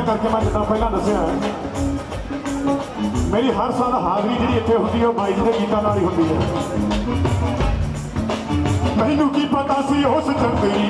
ਤਾਂ ਕਰਕੇ ਮੈਂ ਜਿੱਦਾਂ ਪਹਿਲਾਂ ਦੱਸਿਆ ਮੇਰੀ ਹਰ ਸਾਲ ਹਾਜ਼ਰੀ ਜਿਹੜੀ ਇੱਥੇ ਹੁੰਦੀ ਹੈ, ਉਹ ਬਾਈ ਜੀ ਦੇ ਗੀਤਾਂ ਨਾਲ ਹੀ ਹੁੰਦੀ ਹੈ। ਮੈਨੂੰ ਕੀ ਪਤਾ ਸੀ ਉਸ ਜੰਗਲੀ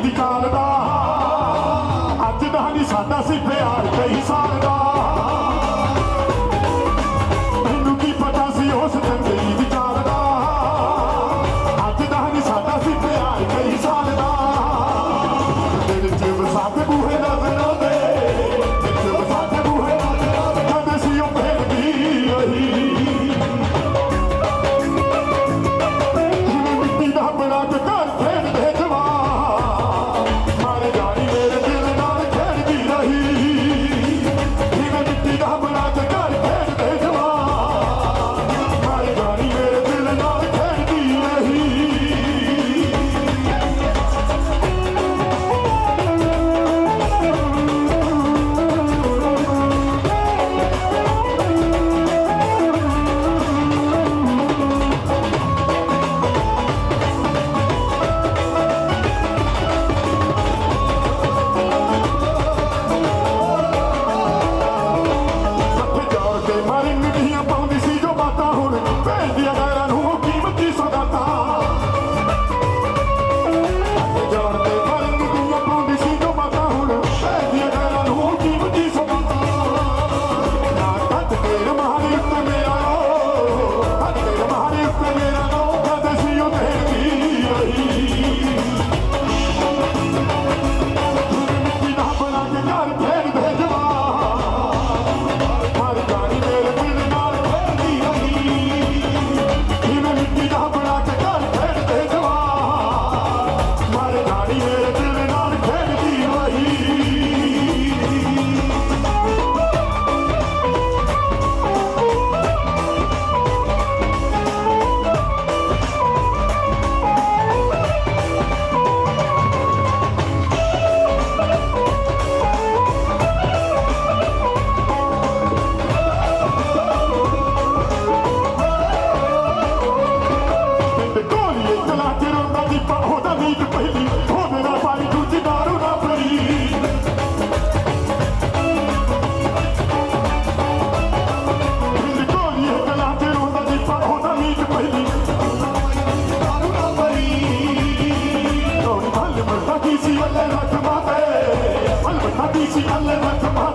ਪ੍ਰੀਤ ਪਹਿਲੀ ਸੀ ਅੱਲੇ ਰੱਖ ਮਾਤੇ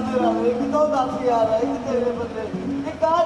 ਤੇਰਾ ਵੇ ਕਿਤੋਂ ਦੱਸ ਯਾਰ ਆਈ ਤੇਰੇ ਬੰਦੇ ਇਹ ਕਾ